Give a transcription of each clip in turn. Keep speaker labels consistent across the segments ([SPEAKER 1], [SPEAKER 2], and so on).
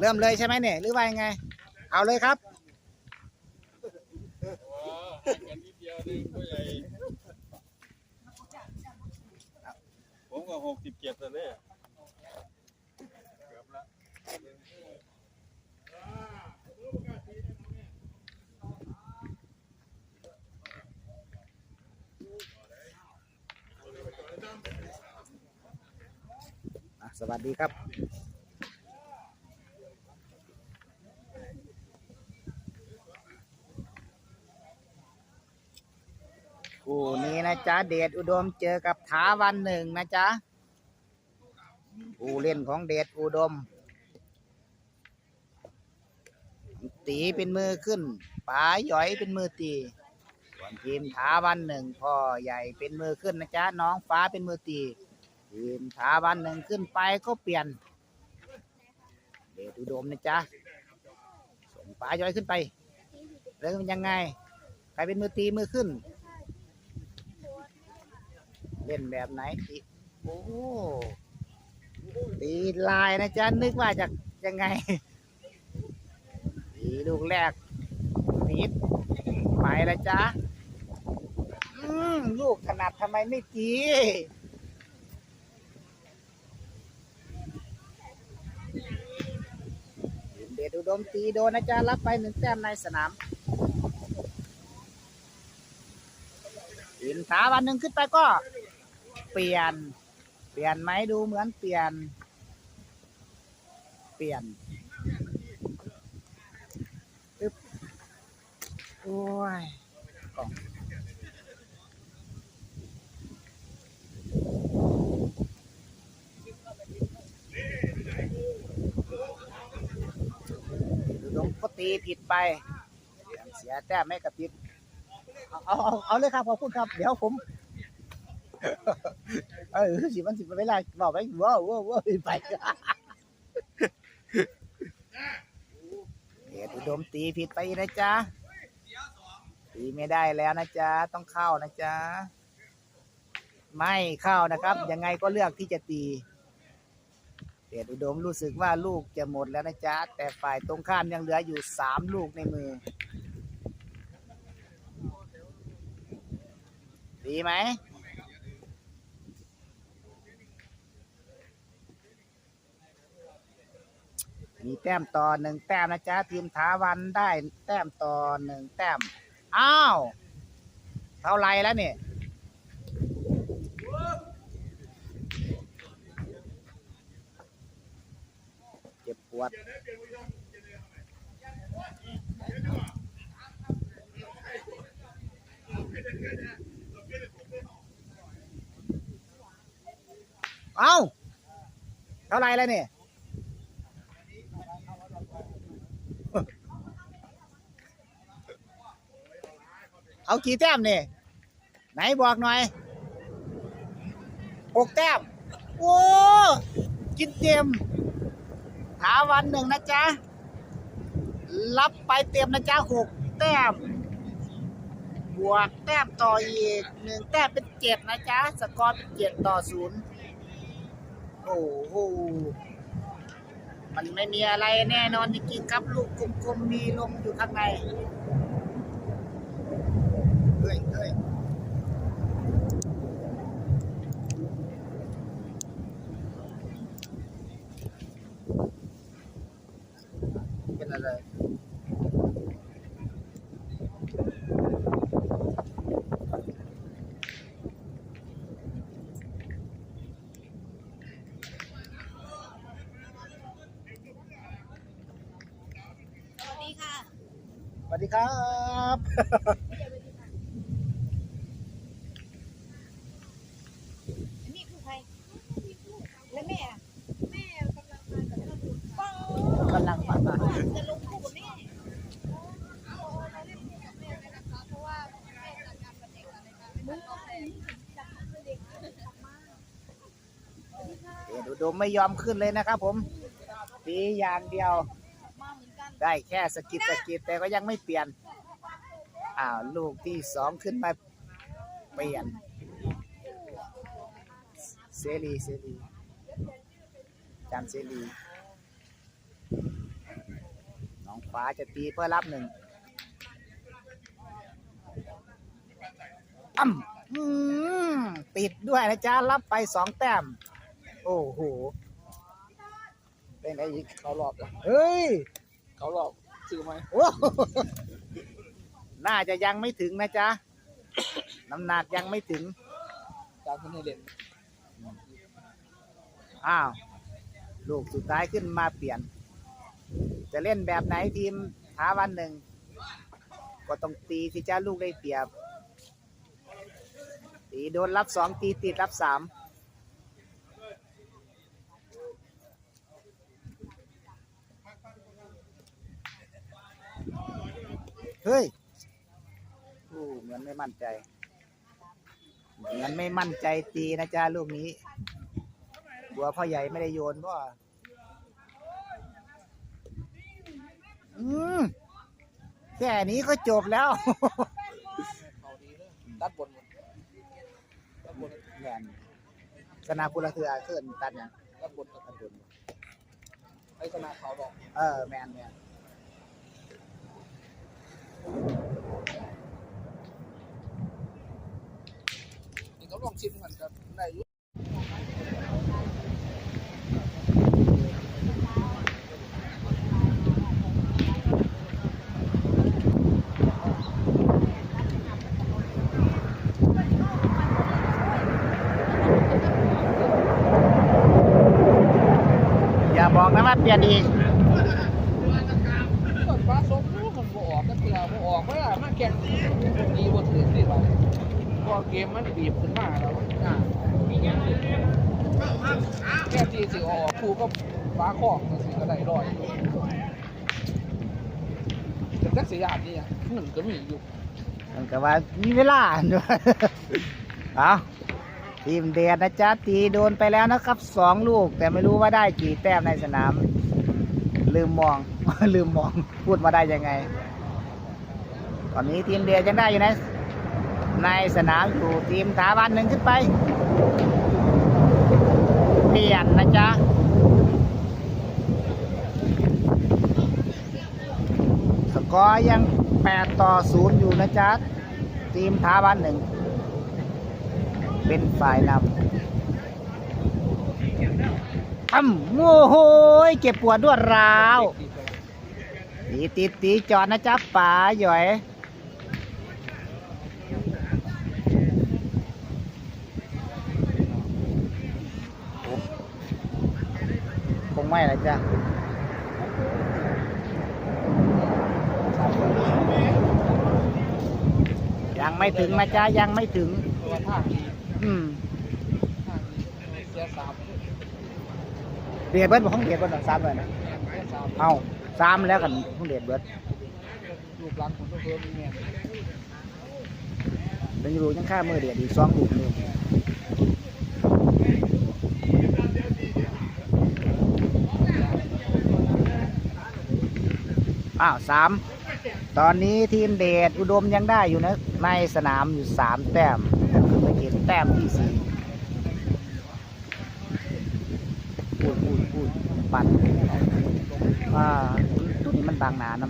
[SPEAKER 1] เริ่มเลยใช่ไหมเนี่ยหรือว่ายังไง เอาเลยครับ
[SPEAKER 2] ผมก็หกสิบเจ็ดแล้วเนี่ย
[SPEAKER 1] อะสวัสดีครับ คู่นี้นะจ๊ะเดชอุดมเจอกับถาวันหนึ่งนะจ๊ะผู้เล่นของเดชอุดม ตีเป็นมือขึ้นป๋าหยอยเป็นมือตีส่วนทีมถาวันหนึ่งพ่อใหญ่เป็นมือขึ้นนะจ๊ะน้องฟ้าเป็นมือตีทีมถาวันหนึ่งขึ้นไปก็เปลี่ยน เดชอุดมนะจ๊ะส่งป๋าย้อยขึ้นไป แล้วมันยังไงใครเป็นมือตีมือขึ้น เล่นแบบไหนตีโอ้ตีลายนะจ๊ะนึกว่าจะยังไงตีลูกแรกนิดไปแล้วจ๊ะอืมลูกขนาดทำไมไม่ตีเดชอุดมตีโดนนะจ๊ะรับไปหนึ่งแต้มในสนามอินถาวันหนึ่งขึ้นไปก็ เปลี่ยน เปลี่ยนไหมดูเหมือนเปลี่ยน เปลี่ยนอึ๊บโอ้ยกล่องอุดมก็ตีผิดไป เสียแต้มไม่กระพริบเอาเอาเอาเอาเลยครับขอบคุณครับ เดี๋ยวผม เออสิมันสิเวลาบอกไปว้าวว้าวว้าวไปเดชอุดมตีผิดไปนะจ๊ะตีไม่ได้แล้วนะจ๊ะต้องเข้านะจ๊ะไม่เข้านะครับ ยังไงก็เลือกที่จะตีเดชอุดมรู้สึกว่าลูกจะหมดแล้วนะจ๊ะ แต่ฝ่ายตรงข้ามยังเหลืออยู่สามลูกในมือ ดีไหม มีแต้มต่อหนึ่งแต้มนะจ๊ะทีมถาวันได้แต้มต่อหนึ่งแต้มอ้าวเท่าไรแล้วเนี่ยเจ็บปวดเอาเท่าไรแล้วเนี่ย เอากี่แต้มเนี่ยไหนบอกหน่อยหกแต้ม โอ้กินเต็มถาวันหนึ่งนะจ๊ะ รับไปเต็มนะจ๊ะหกแต้ม บวกแต้มต่ออีกหนึ่งแต้มเป็นเจ็ดนะจ๊ะ สกอร์เป็นเจ็ดต่อศูนย์โอ้โหมันไม่มีอะไรแน่นอนจริงๆครับ ลูกกลมๆมีลมอยู่ข้างใน เฮ้ยเฮ้ยเป็นอะไร
[SPEAKER 3] สวัสดีค่ะ
[SPEAKER 1] สวัสดีครับ
[SPEAKER 3] อุดม
[SPEAKER 1] ไม่ยอมขึ้นเลยนะครับผมตีอย่างเดียว ได้แค่สะกิดสะกิดแต่ก็ยังไม่เปลี่ยน อ้าวลูกที่สองขึ้นมาเปลี่ยนเสรีเสรีจำเสรี ขวาจะตีเพื่อรับหนึ่งอ้ำอืมติดด้วยนะจ๊ะรับไปสองแต้ม โอ้โห เป็นไงอีก
[SPEAKER 4] เขารอบละ
[SPEAKER 1] เฮ้ย
[SPEAKER 4] เขารอบซื้อไหม
[SPEAKER 1] โอ้โหน่าจะยังไม่ถึงนะจ๊ะ น้ำหนักยังไม่ถึง
[SPEAKER 4] ตามคนให้เล่น
[SPEAKER 1] อ้าว ลูกสุดท้ายขึ้นมาเปลี่ยน จะเล่นแบบไหนทีมท้าวันหนึ่ง ก็ต้องตีสิจ้าลูกได้เปรียบ ตีโดนรับสองตีติดรับสามเฮ้ยโอ้เหมือนไม่มั่นใจ เหมือนไม่มั่นใจตีนะจ้าลูกนี้กลัวพ่อใหญ่ไม่ได้โยนก็ อืมแค่นี้ก็จบแล้ว
[SPEAKER 4] เขาดีเลยตัดบนหมดตัดบน
[SPEAKER 1] แมนสนาคุณละเถือขึ้นตัดยัง
[SPEAKER 4] ตัดบนตัดบนไอ้ชนะเขาดอก
[SPEAKER 1] เออแมนแมน
[SPEAKER 4] นี่เขาลองชิมกันครับได้อยู่
[SPEAKER 1] อย่าบอกนะว่าเป ลี่ยนอีก
[SPEAKER 4] ต้นฟ้าสมรู้มันบ่ออกก็เตือบ่ออกไม่ได้มาแข่งดีบ่ถึงนี่เราพอเกมมันบีบขึ้นมาแล้วอ่าแค่ทีสิออกครูก็ฟ้าคอกมันสิก็ได้ร้อยแต่จักสิยานนี่อะหนึ่งก็มีอยู่
[SPEAKER 1] มันก็ว่ามีเวลาด้วย เอา ทีมเดียดนะจ๊ะตีโดนไปแล้วนะครับสองลูก แต่ไม่รู้ว่าได้กี่แต้มในสนาม ลืมมอง ลืมมองพูดมาได้ยังไง ตอนนี้ทีมเดียดยังได้อยู่ในในสนามอยู่ทีมถาวันหนึ่งขึ้นไป เปลี่ยนนะจ๊ะสกอร์ยัง 8 ต่อ 0 อยู่นะจ๊ะ ทีมท้าบ้านหนึ่ง เป็นฝ่ายนำอ้ำโอ้โหยเก็บปวดรวดร้าวตีติดตีจอดนะจ๊ะป๋าหย่อยคงไม่ละจ้ะยังไม่ถึงนะจ๊ะยังไม่ถึง
[SPEAKER 4] เพราะว่าท่าดี
[SPEAKER 1] อืม
[SPEAKER 4] ท่าดีเสียสาม
[SPEAKER 1] เดียดเบิร์ดบอกของเดียดเบิร์ดสามเลยนะ
[SPEAKER 4] เสียสาม
[SPEAKER 1] เอาสามแล้วกันของเดียดเบิร์ด
[SPEAKER 4] ลูกหลังผมก็เพิ่มมีแม่
[SPEAKER 1] เป็นรูยังค่ามือเดียดอีกสองลูกหนึ่งอ้าวสามตอนนี้ทีมเดชอุดมยังได้อยู่นะในสนามอยู่สามแต้มไป เก็บแต้มที่สี่พูดพูดพูดปัดอ่าตัวนี้มันบางหนาน้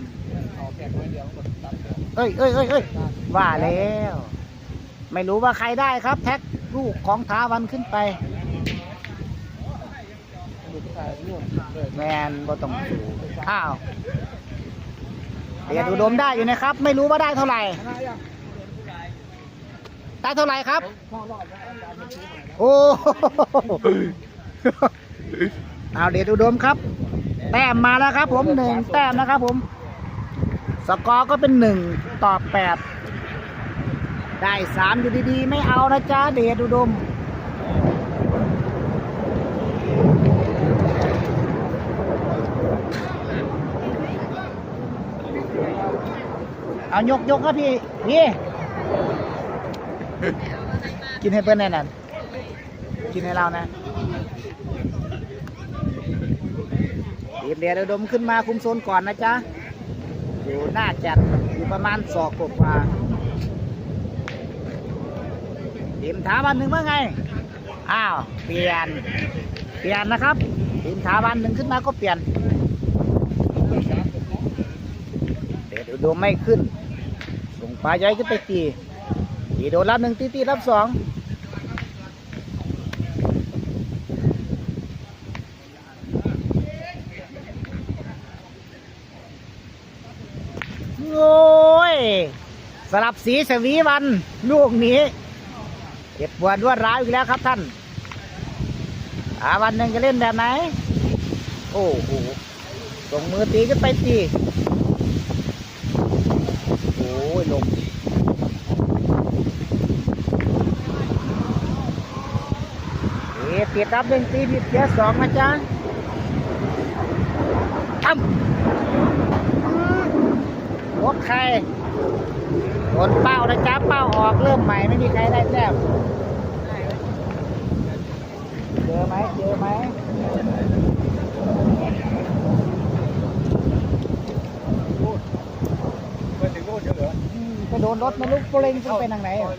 [SPEAKER 1] ำ
[SPEAKER 4] เอ้ยเอ้
[SPEAKER 1] ยเอ้ยเอ้ยเอ้ยว่าแล้ว ไม่รู้ว่าใครได้ครับ แท็กลูกของท้าวันขึ้นไปแมนก็ต้องดูอ้าวเดียดอุดมได้อยู่นะครับ ไม่รู้ว่าได้เท่าไหร่ ได้เท่าไหร่ครับ
[SPEAKER 4] พ่อรอดแล้วอาจารย์มันชี้มา
[SPEAKER 1] โอ้เอาเดชอุดมครับ แต้มมาแล้วครับ ผมหนึ่งแต้มนะครับ ผม สกอร์ก็เป็นหนึ่งต่อแปดได้สามอยู่ดีๆ ไม่เอานะจ๊ะเดชอุดมเอายกยกครับพี่พี่ กินให้เพื่อนแน่นอนกินให้เรานะทีมเดี๋ยดอุดมขึ้นมาคุมโซนก่อนนะจ๊ะ อยู่หน้าจัดอยู่ประมาณศอกกว่าทีมถาวันหนึ่งเมื่อไง อ้าว เปลี่ยน เปลี่ยนนะครับทีมถาวันหนึ่งขึ้นมาก็เปลี่ยน เดูไม่ขึ้นส่งปลาใหญ่ขึ้นไปตี ตีโดนรับหนึ่งตีตีรับสองโอ้ยสลับสีสวีวันลูกนี้เจ็บปวดรวดร้าวอีกแล้วครับท่านอาวันหนึ่งจะเล่นแบบไหน โอ้โหส่งมือตีขึ้นไปตีโอ้ยลม เอ๊ะติดรับหนึ่งตีผิดเสียสองนะจ๊ะตั้มอืมหัวใครโดนเป้านะจ๊ะเป้าออกเริ่มใหม่ไม่มีใครได้แต้มเจอไหมเจอไหม
[SPEAKER 2] ไปถึงโน่นเหรอ
[SPEAKER 1] อืมไปโดนรถไม่รู้โปรเลงขึ้นไปทางไหนอะ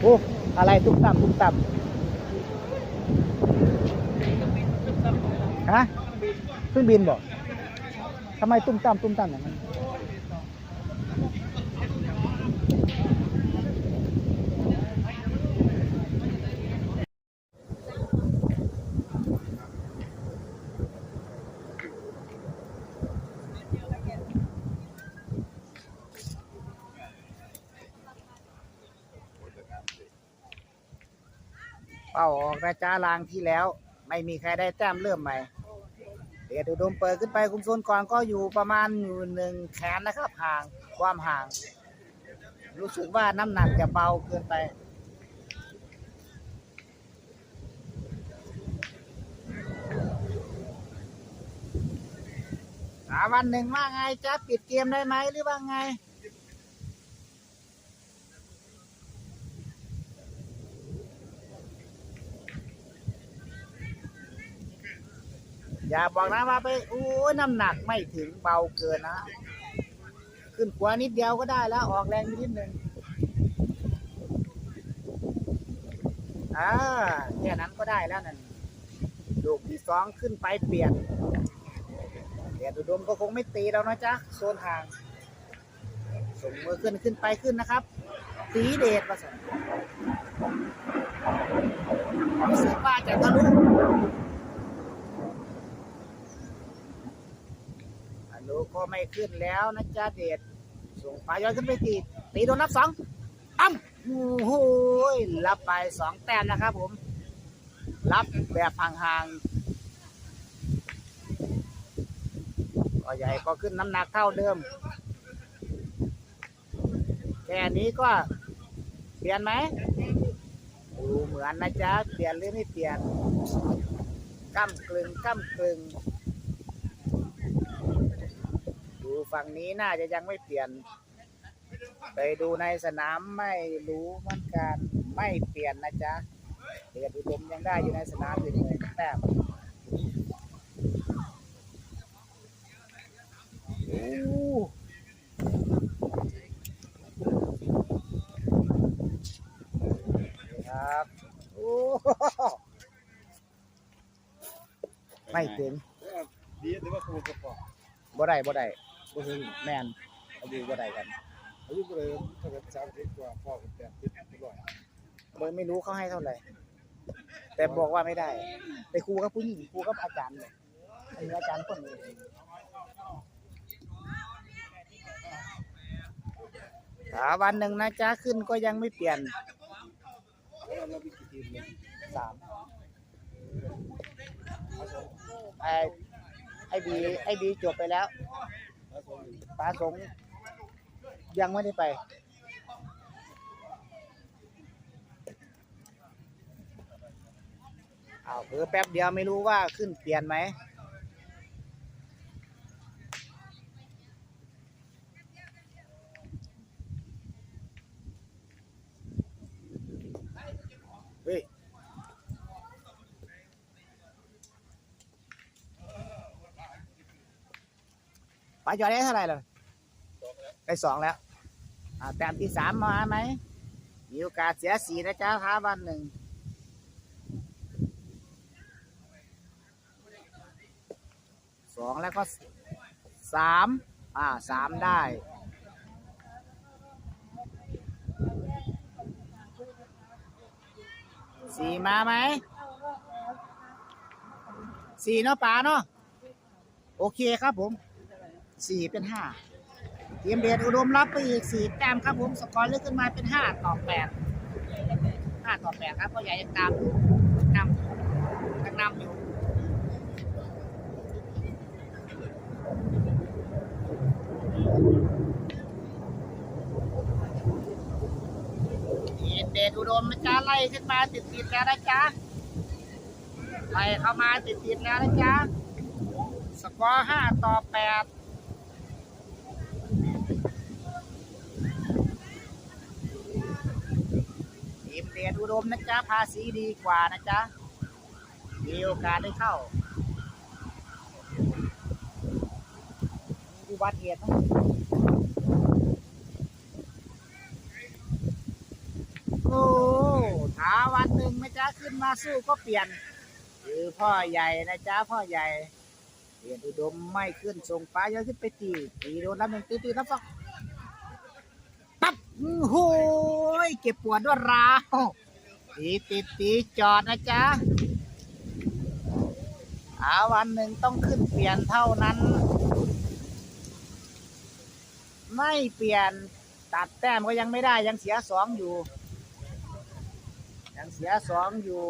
[SPEAKER 1] โอะไรตุ้มต่ำตุ้มต่ำฮะเครื่องบินบอกทำไมตุ้มต่ำตุ้มต่ำอย่างนั้น เป้าออกนะจ้าลางที่แล้ว ไม่มีใครได้แต้มเริ่มใหม่เดชอุดมเปิดขึ้นไปคุมโซนก่อนก็อยู่ประมาณอยู่หนึ่งแขนนะครับห่างความห่าง รู้สึกว่าน้ำหนักจะเบาเกินไปสาวันหนึ่งว่าไงจะปิดเกมได้ไหมหรือว่าไง อย่าบอกนะว่าไปโอ้ยน้ำหนักไม่ถึงเบาเกินนะ ขึ้นขวานิดเดียวก็ได้แล้วออกแรงนิดนึงอ่าแค่นั้นก็ได้แล้วนั่นลูกที่สองขึ้นไปเปลี่ยนเดียดอุดมก็คงไม่ตีเรานะจ๊ะโซนห่างส่งมือขึ้นขึ้นไปขึ้นนะครับ ตีเดชประสนรู้สึกว่าจะทะลุ ดูก็ไม่ขึ้นแล้วนะจ๊ะเดชส่งปลาย้อยขึ้นไปตีตีโดนนับสองอ้ำโอ้โหรับไปสองแต้มนะครับผม รับแบบห่างๆก็ใหญ่ก็ขึ้นน้ำหนักเท่าเดิม แค่นี้ก็เปลี่ยนไหมดูเหมือนนะจ๊ะ เปลี่ยนหรือไม่เปลี่ยนก้ำกลึงก้ำกลึง ดูฝั่งนี้น่าจะยังไม่เปลี่ยน ไปดูในสนามไม่รู้เหมือนกันไม่เปลี่ยนนะจ๊ะเดชอุดมยังได้อยู่ในสนามอยู่เลยแต้มโอ้ครับโอ้ไม่ถึง
[SPEAKER 2] ดีแต่ว่าครูกระป๋อง
[SPEAKER 1] บ่ได้บ่ได้ บ่ถึงแม่นอายุบ่ได้กัน
[SPEAKER 2] อายุก็เลยถ้าเกิดสามสิบกว่าพ่อกับแปดสิบไม่ร้อย
[SPEAKER 1] เบอร์ไม่รู้เขาให้เท่าไหร่ แต่บอกว่าไม่ได้ ไปครูกับผู้หญิงครูกับอาจารย์เลยอันนี้อาจารย์คนนี้ถาวันหนึ่งนะจ๊ะขึ้นก็ยังไม่เปลี่ยน
[SPEAKER 2] แล้วเรามีกี่ทีมเนี่ย
[SPEAKER 1] สามไอไอบีไอบีจบไปแล้ว
[SPEAKER 2] แล้า
[SPEAKER 1] สงยังไม่ได้ไป เอาเพิ่แป๊บเดียวไม่รู้ว่าขึ้นเปลี่ยนไหม ปลาจอยได้เท่าไหร่เลยได้สองแล้วแต้มที่สามมาไหมมีโอกาสเสียสีนะจ๊ะท้าวันหนึ่งสองแล้วก็สามอ่าสามได้สี่มาไหมสี่เนาะป๋าเนาะโอเคครับผม สี่เป็นห้าทีมเดชอุดมรับไปอีกสี่แต้มครับผมสกอร์เลื่อนขึ้นมาเป็นห้าต่อแปดห้าต่อแปดครับพ่อใหญ่ยังตามนำยังนำอยู่ทีมเดชอุดมนจะไล่ขึ้นมาติดติดแล้วนะจ๊ะไล่เข้ามาติดติดแล้วนะจ๊ะสกอร์ห้าต่อแปดทีมเดมนะจ๊ะภาษีดีกว่านะจ๊ะมีโอกาสได้เข้าอุบัติเหตุโอ้ถาวันหนึ่งนะจ๊ะขึ้นมาสู้ก็เปลี่ยนคือพ่อใหญ่นะจ๊ะพ่อใหญ่เรียนอุดมไม่ขึ้นส่งปลาเยอะขึ้นไปตีตีโดนรับหนึ่งตีตีรับสองปั๊บอื้ยเก็บปวดด้วยราว ตีติดตีจอดนะจ๊ะอาวันหนึ่งต้องขึ้นเปลี่ยนเท่านั้น ไม่เปลี่ยนตัดแต้มก็ยังไม่ได้ยังเสียสองอยู่ ยังเสียสองอยู่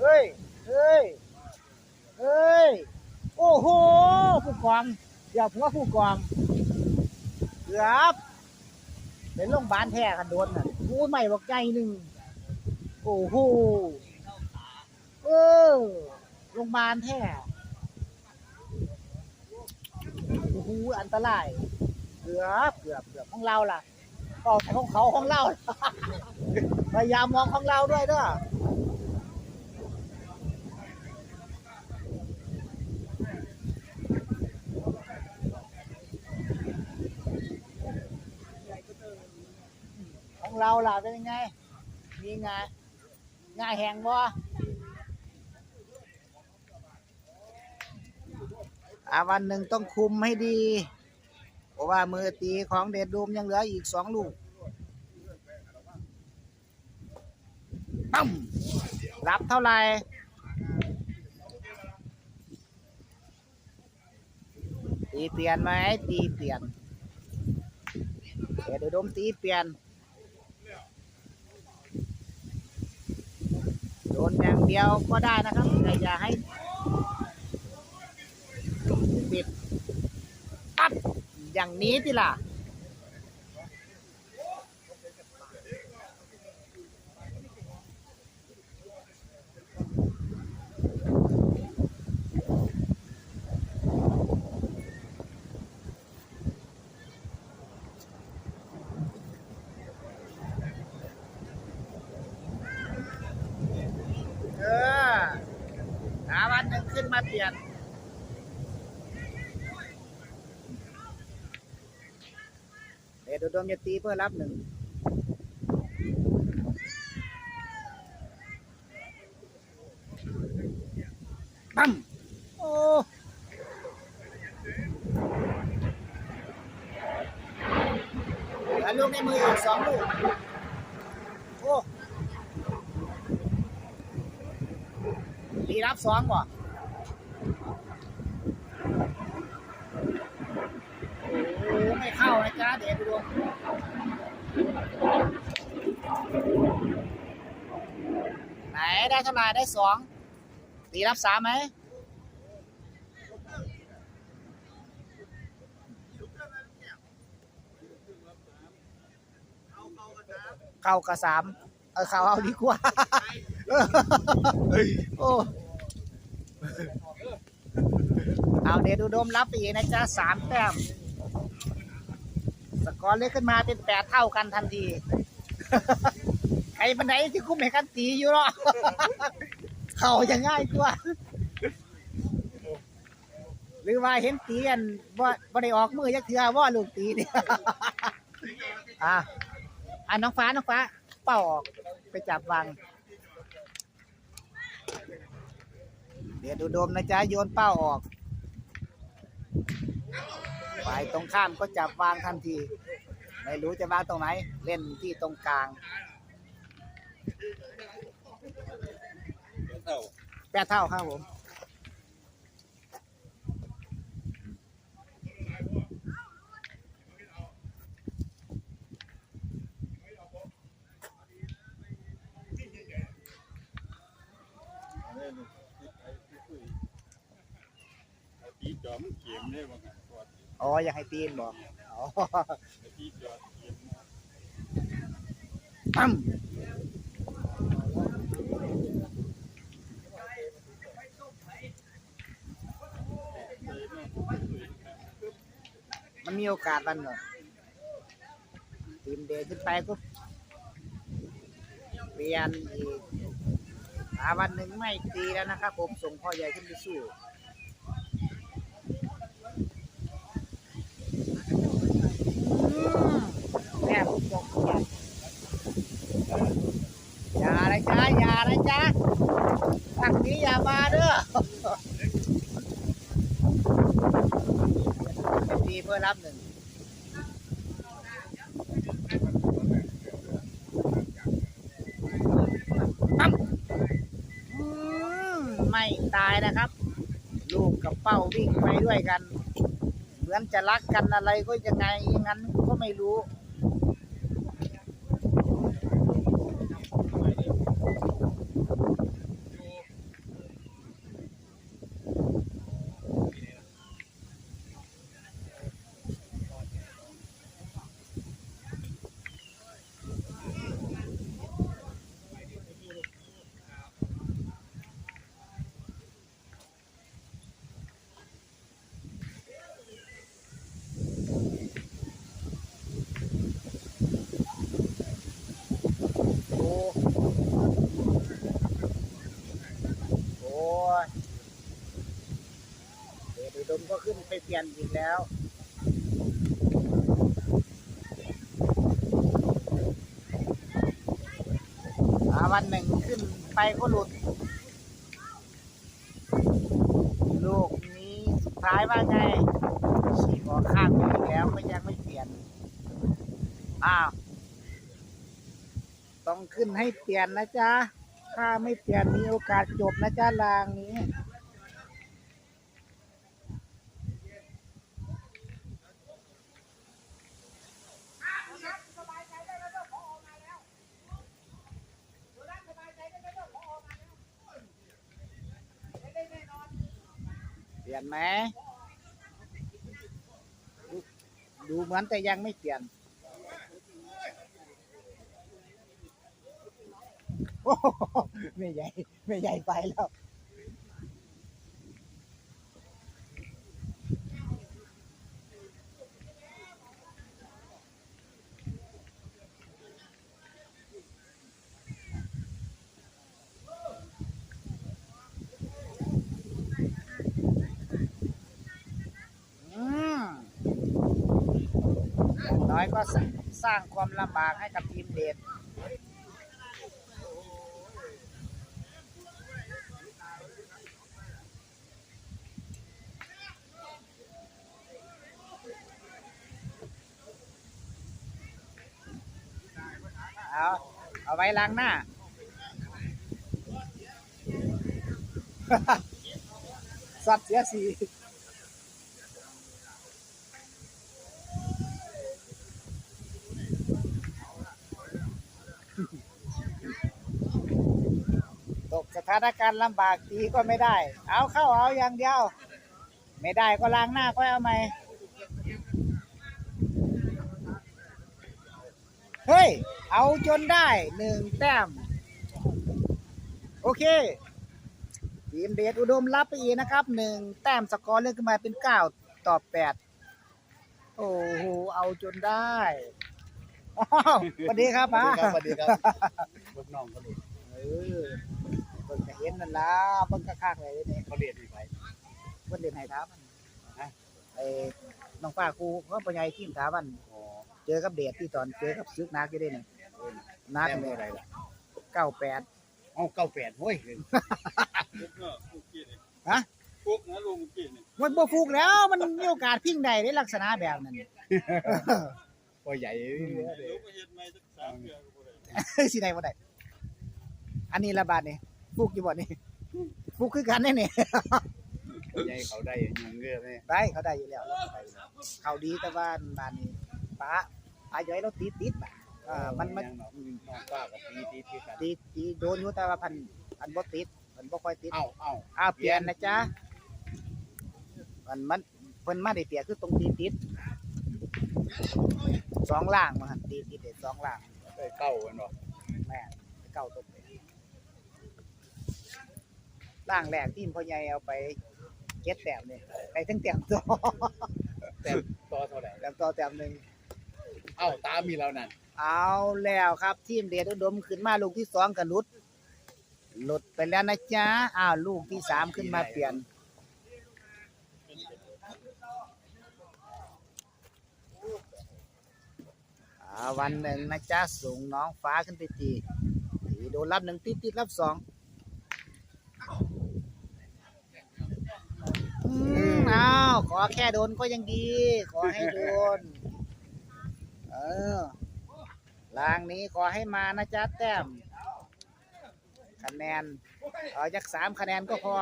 [SPEAKER 1] เฮ้ยเฮ้ยเฮ้ยโอ้โหผู้กอง เดี๋ยวผมว่าผู้กองเกือบเป็นโรงพยาบาลแท้กันโดนน่ะกูใหม่บอกใจหนึ่งโอ้โหเออโรงพยาบาลแท้โอ้โหอันตรายเกือบเกือบเกือบของเราล่ะก็ของเขาของเราพยายามมองของเราด้วยเด้อ เราล่ะเป็นยังไงมีงานงานแหงบ่อาวันหนึ่งต้องคุมให้ดี เพราะว่ามือตีของเดดดูมยังเหลืออีกสองลูกตั้มรับเท่าไหร่ตีเปลี่ยนไหมตีเปลี่ยนเดดอุดมตีเปลี่ยน โดนอย่างเดียวก็ได้นะครับแต่อย่าให้ติดปัดอย่างนี้ที่ล่ะ เออหาวันหนึ่งขึ้นมาเปลี่ยน เดชอุดมจะตีเพื่อรับหนึ่งปั๊มโอ้แล้วลูกในมืออีกสองลูก โอ้ตีรับสองบ่โอ้ไม่เข้านะจ๊ะเดี๋ยวดู ไหนได้เท่าไหร่ได้สองตีรับสามไหมเข้ากับสามเออเข้าเอาดีกว่าโอ้เอาเดชอุดมรับไปอีกนะจ๊ะสามแต้ม สกอร์เล็กขึ้นมาเป็นแปดเท่ากันทันที ใครบันไดที่คุ้มให้กันตีอยู่หรอ เขาจะง่ายกว่า หรือว่าเห็นตีกันว่าบ่ได้ออกมือจักเทื่อว่าลูกตีเนี่ยอะอะน้องฟ้าน้องฟ้า เป่าออกไปจับวางเดี๋ยวดูโดมนะจ๊ะโยนเป้าออก ฝ่ายตรงข้ามก็จับวางทันที ไม่รู้จะวางตรงไหน เล่นที่ตรงกลาง
[SPEAKER 2] เท่า
[SPEAKER 1] แปดเท่าครับผม
[SPEAKER 2] อันนี้ลูกที่ไอ้ที่คุยไอ้ที่ จอมเกมได้บ้างกอด
[SPEAKER 1] อ๋ออยากให้ตีนบ่อ๋อ
[SPEAKER 2] ที่จอดเกมนะ
[SPEAKER 1] ปั๊มมันมีโอกาสมันเหรอทีมเดย์ขึ้นไปก็เปลี่ยนอีกหาวันหนึ่งไม่ตีแล้วนะครับผมส่งพ่อใหญ่ขึ้นไปสู้อืม แม่ผมบอย่าเลยจ้าอย่าเลยจ้าฝั่งนี้อย่ามาเด้อทีเพื่อรับหนึ่งปั๊บอืมไม่ตายนะครับ ลูกกับเป้าวิ่งไปด้วยกัน เหมือนจะรักกันอะไรก็ยังไงอยังงั้น ไม่รู้ โอ้โอ้ยเดชอุดมก็ ยันยนอีกแล้ว วันหนึ่งขึ้นไปก็หลุด ลูกนี้สุดท้ายว่าไงฉีกออกข้างไปแล้วก็ยังไม่เปลี่ยน อ้าว ต้องขึ้นให้เปลี่ยนนะจ๊ะ ถ้าไม่เปลี่ยนมีโอกาสจบนะจ๊ะรางนี้ ไหมดูเหมือนแต่ยังไม่เปลี่ยนโอ้ไม่ใหญ่ไม่ใหญ่ไปแล้ว น้อยก็สร้างความลำบากให้กับทีมเดทเอาเอาไว้ล้างหน้า สัตว์เสียสี ตกสถานการณ์ลำบากตีก็ไม่ได้ เอาเข้าเอาอย่างเดียว ไม่ได้ก็ล้างหน้าก็เอาใหม่เฮ้ย เอาจนได้หนึ่งแต้ม โอเคทีมเดชอุดมรับไปอีกนะครับหนึ่งแต้มสกอร์เลื่อนขึ้นมาเป็นเก้าต่อแปดโอ้โห เอาจนได้ อ้าวสวัสดีครับป้า
[SPEAKER 2] สวัสดีครับพวกน้องเขาเรียน
[SPEAKER 1] เออเบิ่งก็เห็นนั่นล่ะเบิ่งคักๆเลยนี่
[SPEAKER 2] เขาเรียนอีกไป
[SPEAKER 1] เพิ่นเล่นให้ครับไอ้น้องฟ้าครูเขาปัญญาทีมถาวัน
[SPEAKER 2] อ๋อ
[SPEAKER 1] เจอกับเดชที่ตอนเจอกับซึกนักอยู่ได้นี่นัก
[SPEAKER 2] แต้ม
[SPEAKER 1] เลย
[SPEAKER 2] เท่าไหร่ล่ะ
[SPEAKER 1] เก้าแปด
[SPEAKER 2] เอาเก้าแปดเฮ้ย
[SPEAKER 5] ฟุกเนาะฟุกกี้นี่
[SPEAKER 1] ฮะ
[SPEAKER 5] ฟุกนะลุงเมื่อกี้นี่
[SPEAKER 1] มันบ่ฟูกแล้วมันมีโอกาสพิงได้ในลักษณะแบบนั้น
[SPEAKER 2] พ่อใหญ่
[SPEAKER 5] ลูกก็เฮ็ดไม่สักสามเดือนก็บ่ได้
[SPEAKER 1] สิได้บ่ได้อันนี้ละบาทนี่ฟูกอยู่บ่นี่ฟูกคือกันแน่นี่
[SPEAKER 2] พ่อใหญ่เขาได้ยุงเยอะไหม
[SPEAKER 1] ได้เขาได้อยู่แล้วเขาดีแต่ว่าบ้านนี้ป้าอาย่อยเราติดติดบ่ะอ่ามันมัน
[SPEAKER 2] น้องป้ากับตีตีตีกัน
[SPEAKER 1] ตีตีโดนอยู่แต่ว่าพันอันบ่ติดมันบ่ค่อยติด
[SPEAKER 2] เอ้าเอ้า
[SPEAKER 1] อ้าวเปลี่ยนนะจ๊ะมันมันเพิ่นมาได้เปรียบคือตรงตีติด สองล่างมาหั่นตีติดได้สองล่าง
[SPEAKER 2] ได้เก้ากันบ่
[SPEAKER 1] แม่เก้าตกเลยล่างแรกทีมพ่อใหญ่เอาไปเก็ดแต้มนี่ไปทั้งแต้มต่อ
[SPEAKER 2] แต่ต่อเท่าไหร่
[SPEAKER 1] แต้มต่อแต้มหนึ่ง
[SPEAKER 2] เอ้าตามมีแล้วนั่น
[SPEAKER 1] เอาแล้วครับทีมเดชอุดมขึ้นมาลูกที่สองกับลุดหลุดไปแล้วนะจ๊ะอ้าวลูกที่สามขึ้นมาเปลี่ยน วันหนึ่งนะจ๊ะส่งน้องฟ้าขึ้นไปตีตีโดนรับหนึ่งติดติดรับสองอืมอ้าวขอแค่โดนก็ยังดี ขอให้โดน เออลางนี้ขอให้มานะจ๊ะแต้มคะแนนเอาจากสามคะแนนก็พอ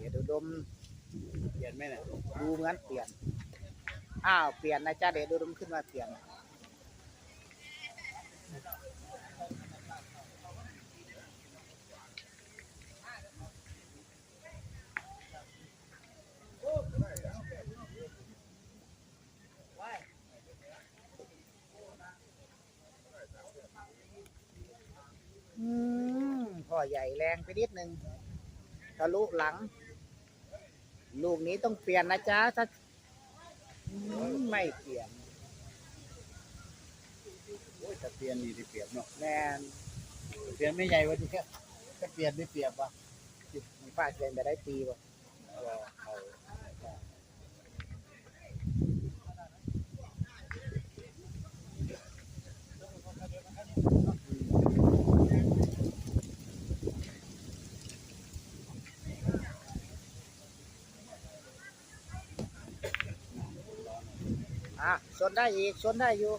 [SPEAKER 1] เดี๋ยวดูดม
[SPEAKER 2] เปลี่ยนไหมน่ะ
[SPEAKER 1] ดูเหมือนเปลี่ยน อ้าวเปลี่ยนนะจ๊ะเดี๋ยวดูดมขึ้นมาเปลี่ยนอืมพ่อใหญ่แรงไปนิดนึงทะลุหลัง ลูกนี้ต้องเปลี่ยนนะจ๊ะถ้าอืมไม่เปลี่ยน
[SPEAKER 2] โอ้ยแต่เปลี่ยนนี่ที่เปรียบเนาะ
[SPEAKER 1] แมน
[SPEAKER 2] เปลี่ยนไม่ใหญ่กว่าที่แค่ถ้าเปลี่ยนไม่เปรียบว่ะ
[SPEAKER 1] มีฟาดเปลี่ยนไปได้ปีบ่
[SPEAKER 2] เอาเอา
[SPEAKER 1] อะ ชนได้อีกชนได้อยู่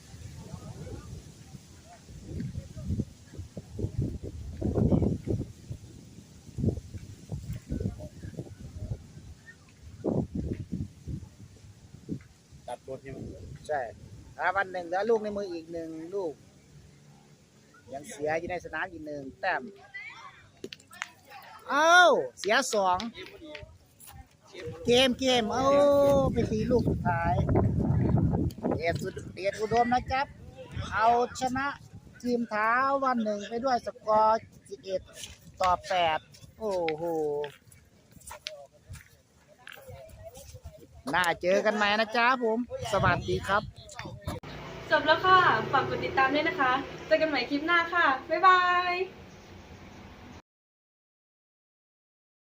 [SPEAKER 2] ตัดบทนี่มัน
[SPEAKER 1] ใช่อะวันหนึ่งแล้วลูกในมืออีกหนึ่งลูก ยังเสียอยู่ในสนามอีกหนึ่งแต้มเอ้าเสียสองเกมเกมเอ้าไปตีลูกสุดท้าย เดชสุดเดอุดมนะครับ เอาชนะทีมเท้าวันหนึ่งไปด้วยสกอร์11ต่อ8โอ้โหน่าเจอกันใหม่นะจ๊ะผม สวัสดีครับ
[SPEAKER 3] จบแล้วค่ะ ฝากกดติดตามด้วยนะคะ เจอกันใหม่คลิปหน้าค่ะ บ๊ายบาย